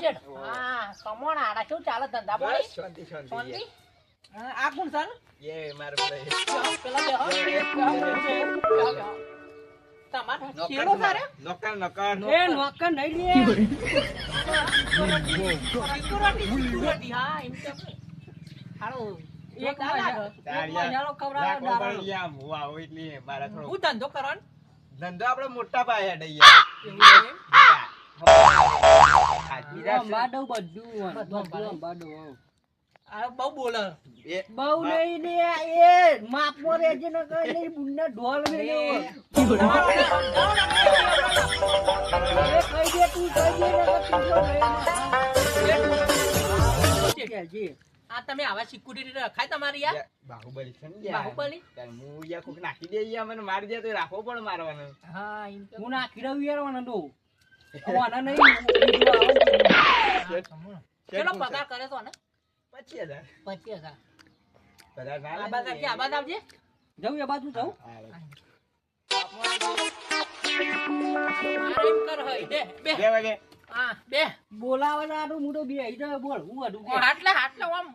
કમોણ આડા શું ચાલે ધંધા શાંતિ શાંતિ. આ કોણ સર એ મારો પેલા બેહો. બેહો. શેરો સારે? નોકર નોકર એ નોકર. નહીં લે. હા, એમ. એક ખવડાવે હું હું ધંધો કરવાનો ધંધો આપડે મોટા પાયા હેડે બધું બધું બહુ બોલે. બહુ નહીં એ ને કઈ નહીં બુનને ઢોલ દે તું દે. ને તું. આ તમે આવા સિક્યુરિટી રખાય તમારી યાર? બાહુબલી છે ને બાહુબલી? હું યાર કોક નાખી દે યાર મને મારી દે તો રાખો પણ મારવાનો. હા હું નાખી રહ્યું યાર મને આના નહીં બીજું આવે. કેટલો પગાર કરે તો ને પચીસ હજાર પચીસ હજાર પચાસ ના આ. આવજે આ બાદ આવજે જવું એ બાજુ જવું હા, હા. મારે એમ કર હઈ દે બે બે વાગે હા બે બોલાવે તો આટલું મોટો બે બોલ હું હાટલે હાટલે આમ